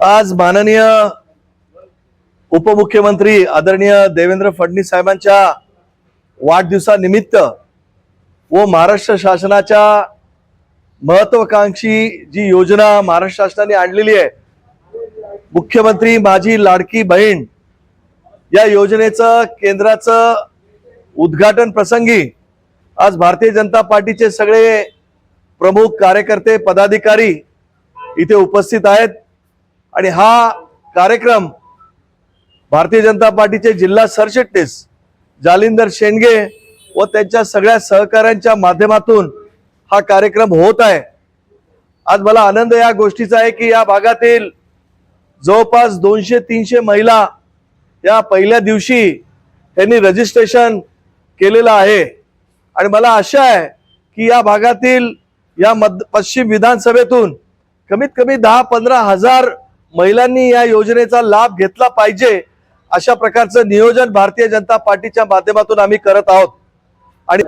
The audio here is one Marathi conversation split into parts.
आज माननीय उपमुख्यमंत्री आदरणीय देवेंद्र फडणवीस साहेबांच्या वाढदिवसानिमित्त व महाराष्ट्र शासनाच्या महत्वाकांक्षी जी योजना महाराष्ट्र शासनाने आणलेली आहे मुख्यमंत्री माझी लाडकी बहीण या योजनेचं केंद्राचं उद्घाटन प्रसंगी आज भारतीय जनता पार्टीचे सगळे प्रमुख कार्यकर्ते पदाधिकारी इथे उपस्थित आहेत. आणि हा कार्यक्रम भारतीय जनता पार्टीचे जिल्हा सरचिटणीस जालिंदर शेंडगे व त्यांच्या सगळ्या सहकाऱ्यांच्या माध्यमातून हा कार्यक्रम होत आहे. आज मला आनंद या गोष्टीचा आहे की या भागातील जवळपास दोनशे तीनशे महिला या पहिल्या दिवशी त्यांनी रजिस्ट्रेशन केलेलं आहे. आणि मला आशा आहे की या भागातील या मध्य पश्चिम विधानसभेतून कमीत कमी दहा पंधरा हजार महिलांनी या योजनेचा लाभ घेतला पाहिजे अशा प्रकारचं नियोजन भारतीय जनता पार्टीच्या माध्यमातून आम्ही करत आहोत. आणि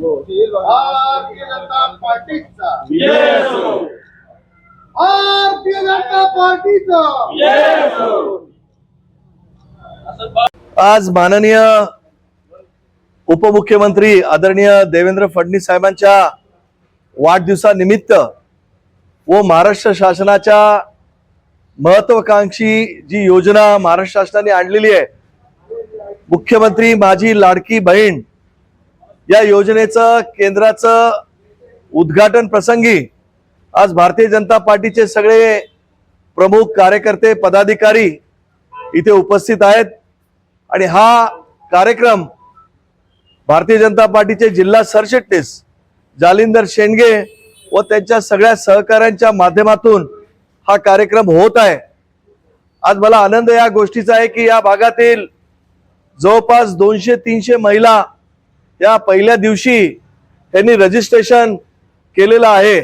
भारतीय जनता पार्टीचा. विजय असो भारतीय जनता पार्टीचा. आज माननीय उपमुख्यमंत्री आदरणीय देवेंद्र फडणवीस साहेबांच्या वाढदिवसानिमित्त व महाराष्ट्र शासनाच्या महत्वाकांक्षी जी योजना महाराष्ट्र शासनाने आणलेली आहे मुख्यमंत्री माझी लाडकी बहीण या योजनेचं केंद्राचं उद्घाटन प्रसंगी आज भारतीय जनता पार्टीचे सगळे प्रमुख कार्यकर्ते पदाधिकारी इथे उपस्थित आहेत. आणि हा कार्यक्रम भारतीय जनता पार्टीचे जिल्हा सरचिटणीस जालिंदर शेंडगे व त्यांच्या सगळ्या सहकाऱ्यांच्या माध्यमातून हा कार्यक्रम होत आहे. आज मला आनंद या गोष्टीचा आहे की या भागातील जवळपास दोनशे तीनशे महिला या पहिल्या दिवशी त्यांनी रजिस्ट्रेशन केलेलं आहे.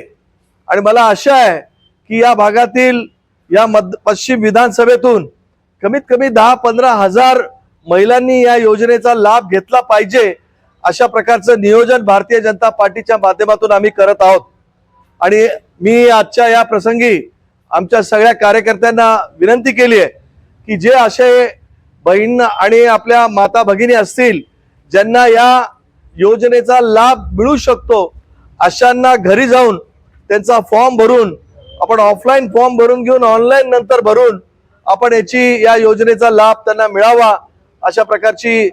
आणि मला आशा आहे की या भागातील या मध्य पश्चिम विधानसभेतून कमीत कमी दहा पंधरा हजार महिलांनी या योजनेचा लाभ घेतला पाहिजे अशा प्रकारचं नियोजन भारतीय जनता पार्टीच्या माध्यमातून आम्ही करत आहोत. आणि मी आजच्या या प्रसंगी आमच्या सगळ्या कार्यकर्त्यांना विनंती केली आहे की जे असे बहीण आणि आपल्या माता भगिनी असतील ज्यांना या योजनेचा लाभ मिळू शकतो अशांना घरी जाऊन त्यांचा फॉर्म भरून आपण ऑफलाईन फॉर्म भरून घेऊन ऑनलाईन नंतर भरून आपण याची या योजनेचा लाभ त्यांना मिळावा अशा प्रकारची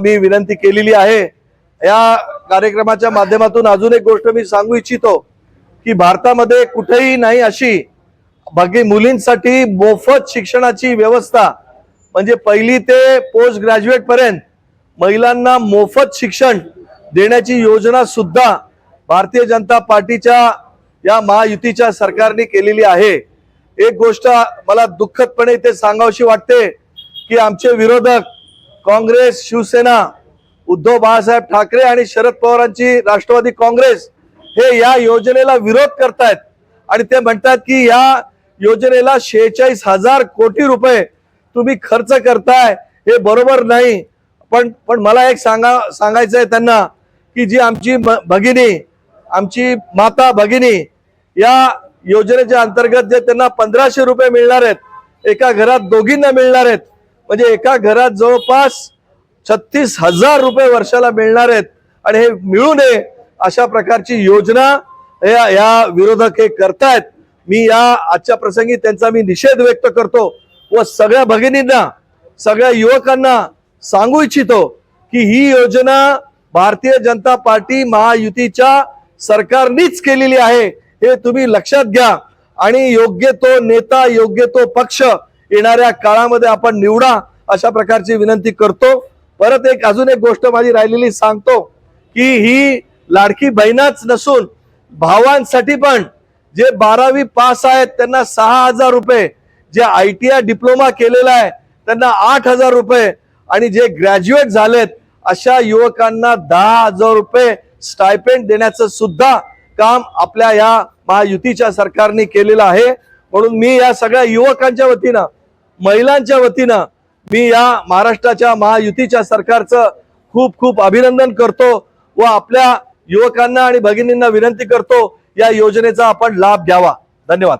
मी विनंती केलेली आहे. या कार्यक्रमाच्या माध्यमातून अजून एक गोष्ट मी सांगू इच्छितो की भारतामध्ये कुठेही नाही अशी बाकी मुलींसाठी मोफत शिक्षणाची व्यवस्था. म्हणजे पहिली ते पोस्ट ग्रॅज्युएट पर्यंत महिलांना मोफत शिक्षण देण्याची योजना सुद्धा भारतीय जनता पार्टीच्या या महायुतीच्या सरकारने केलेली आहे. एक गोष्ट मला दुःखदपणे इथे सांगावशी वाटते की आमचे विरोधक काँग्रेस शिवसेना उद्धव बाळासाहेब ठाकरे आणि शरद पवारांची राष्ट्रवादी काँग्रेस हे या योजनेला विरोध करतायत. आणि ते म्हणतात की या योजनेला शेहेचाळीस हजार कोटी रुपये तुम्ही खर्च करताय. हे बरोबर नाही. पण पण मला एक सांगा सांगायचं आहे त्यांना की जी आमची भगिनी आमची माता भगिनी या योजनेच्या अंतर्गत जे त्यांना पंधराशे रुपये मिळणार आहेत एका घरात दोघींना मिळणार आहेत म्हणजे एका घरात जवळपास छत्तीस हजार रुपये वर्षाला मिळणार आहेत. आणि हे मिळू नये अशा प्रकारची योजना या या विरोधक हे करतायत. मी या आजच्या प्रसंगी त्यांचा मी निषेध व्यक्त करतो व सगळ्या भगिनींना सगळ्या युवकांना सांगू इच्छितो की ही योजना भारतीय जनता पार्टी महायुतीच्या सरकारनीच केलेली आहे हे तुम्ही लक्षात घ्या. आणि योग्य तो नेता योग्य तो पक्ष येणाऱ्या काळामध्ये आपण निवडा अशा प्रकारची विनंती करतो. परत एक अजून एक गोष्ट माझी राहिलेली सांगतो की ही लाडकी बहिणाच नसून भावांसाठी पण जे बारावी पास आहेत त्यांना सहा हजार रुपये. जे आय टी आय डिप्लोमा केलेला आहे त्यांना आठ हजार रुपये. आणि जे ग्रॅज्युएट झालेत अशा युवकांना दहा हजार रुपये स्टायपेंड देण्याचं सुद्धा काम आपल्या या महायुतीच्या सरकारने केलेलं आहे. म्हणून मी या सगळ्या युवकांच्या वतीनं महिलांच्या वतीनं मी या महाराष्ट्राच्या महायुतीच्या सरकारचं खूप खूप अभिनंदन करतो व आपल्या युवकांना आणि भगिनींना विनंती करतो या योजनेचा आपण लाभ घ्यावा. धन्यवाद.